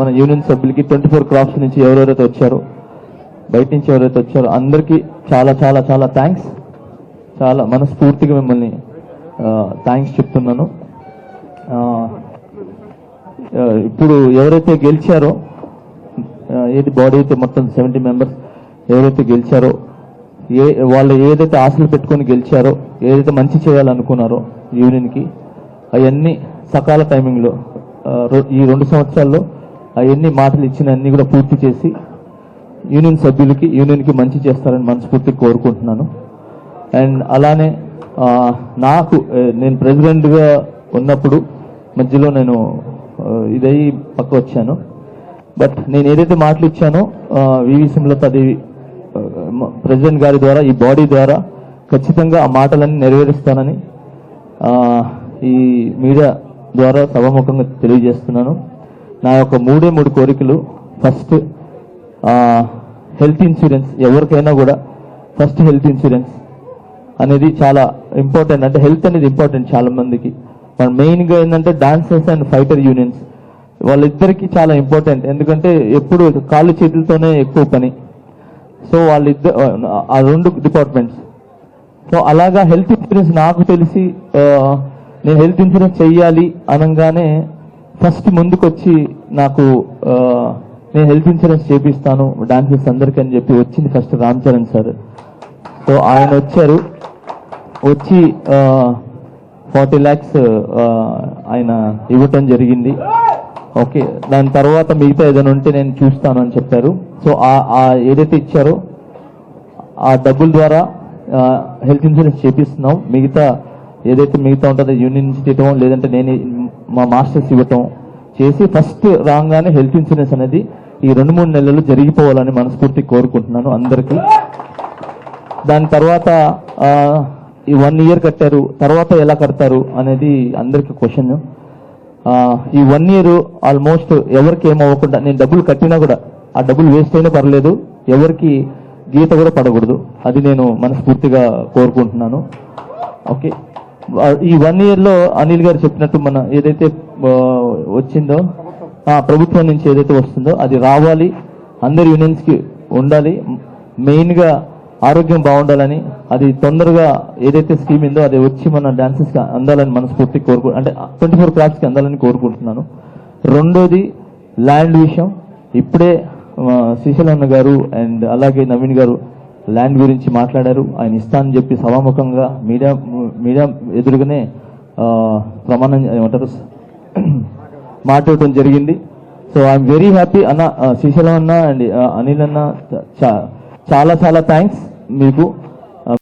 మన యూనియన్ సభ్యులకి twenty four crafts నుంచి ఎవరెవరైతే వచ్చారో బయట నుంచి ఎవరైతే వచ్చారో అందరికీ చాలా చాలా చాలా థ్యాంక్స్ చాలా మనస్ఫూర్తిగా మిమ్మల్ని థ్యాంక్స్ చెప్తున్నాను. ఇప్పుడు ఎవరైతే గెలిచారో ఏది బాడీ అయితే మొత్తం సెవెంటీ మెంబర్స్ ఎవరైతే గెలిచారో ఏ వాళ్ళు ఏదైతే ఆశలు పెట్టుకొని గెలిచారో ఏదైతే మంచి చేయాలనుకున్నారో యూనియన్కి అవన్నీ సకాల టైమింగ్లో ఈ రెండు సంవత్సరాల్లో అవన్నీ మాటలు ఇచ్చిన అన్నీ కూడా పూర్తి చేసి యూనియన్ సభ్యులకి యూనియన్కి మంచి చేస్తారని మనస్ఫూర్తి కోరుకుంటున్నాను. అండ్ అలానే నాకు నేను ప్రెసిడెంట్గా ఉన్నప్పుడు మధ్యలో నేను ఇదయ్యి పక్క వచ్చాను. బట్ నేను ఏదైతే మాటలు ఇచ్చానో వివి సుమలతాదేవి ప్రెసిడెంట్ గారి ద్వారా ఈ బాడీ ద్వారా ఖచ్చితంగా ఆ మాటలన్నీ నెరవేరుస్తానని ఈ మీడియా ద్వారా సభాముఖంగా తెలియజేస్తున్నాను. నా యొక్క మూడే మూడు కోరికలు. ఫస్ట్ హెల్త్ ఇన్సూరెన్స్ ఎవరికైనా కూడా ఫస్ట్ హెల్త్ ఇన్సూరెన్స్ అనేది చాలా ఇంపార్టెంట్ అంటే హెల్త్ అనేది ఇంపార్టెంట్ చాలా మందికి. మన మెయిన్గా ఏంటంటే డాన్సర్స్ అండ్ ఫైటర్ యూనియన్స్ వాళ్ళిద్దరికి చాలా ఇంపార్టెంట్ ఎందుకంటే ఎప్పుడు కాళ్ళు చేతులతోనే ఎక్కువ పని. సో వాళ్ళిద్దరు ఆ రెండు డిపార్ట్మెంట్స్ సో అలాగా హెల్త్ ఇన్సూరెన్స్ నాకు తెలిసి నేను హెల్త్ ఇన్సూరెన్స్ చెయ్యాలి అనగానే ఫస్ట్ ముందుకొచ్చి నాకు నేను హెల్త్ ఇన్సూరెన్స్ చేపిస్తాను డాన్సర్స్ అందరికీ అని చెప్పి వచ్చింది first Ram Charan sir. So ఆయన వచ్చారు. వచ్చి ఫార్టీ ల్యాక్స్ ఆయన ఇవ్వటం జరిగింది. ఓకే దాని తర్వాత మిగతా ఏదైనా ఉంటే నేను చూస్తాను అని చెప్పారు. సో ఆ- ఏదైతే ఇచ్చారో ఆ డబ్బుల ద్వారా హెల్త్ ఇన్సూరెన్స్ చేపిస్తున్నాం. మిగతా ఏదైతే మిగతా ఉంటుందో యూనియన్ ఇన్స్టిట్యూట్ లేదంటే నేను మా మాస్టర్స్ ఇవ్వటం చేసి ఫస్ట్ రాగానే హెల్త్ ఇన్సూరెన్స్ అనేది ఈ రెండు మూడు నెలలు జరిగిపోవాలని మనస్ఫూర్తి కోరుకుంటున్నాను అందరికీ. దాని తర్వాత ఈ వన్ ఇయర్ కట్టారు తర్వాత ఎలా కడతారు అనేది అందరికి క్వశ్చన్. ఈ వన్ ఇయర్ ఆల్మోస్ట్ ఎవరికి ఏమవ్వకుండా నేను డబ్బులు కట్టినా కూడా ఆ డబ్బులు వేస్ట్ అయినా పర్లేదు ఎవరికి గీత కూడా పడకూడదు. అది నేను మనస్ఫూర్తిగా కోరుకుంటున్నాను. ఓకే. ఈ వన్ ఇయర్లో అనిల్ గారు చెప్పినట్టు మన ఏదైతే వచ్చిందో ఆ, ప్రభుత్వం నుంచి ఏదైతే వస్తుందో అది రావాలి. అందరి యూనియన్స్కి ఉండాలి. మెయిన్గా ఆరోగ్యం బాగుండాలని అది తొందరగా ఏదైతే స్కీమ్ ఉందో అది వచ్చి మన డాన్సెస్కి అందాలని మనస్ఫూర్తి కోరుకు అంటే ట్వంటీ ఫోర్ క్రాఫ్ట్స్కి అందాలని కోరుకుంటున్నాను. రెండోది ల్యాండ్ విషయం. ఇప్పుడే ఆ, శ్రీశైలన్న గారు అండ్ అలాగే నవీన్ గారు ల్యాండ్ గురించి మాట్లాడారు. ఆయన ఇస్తానని చెప్పి సభాముఖంగా మీడియా మీడియా ఎదురుగానే ప్రమాణం ఏమంటారు మాట్లాడటం జరిగింది. సో ఐఎమ్ వెరీ హ్యాపీ అన్న శ్రీశైలం అన్న అండ్ అనిల్ అన్న చాలా చాలా థ్యాంక్స్ మీకు.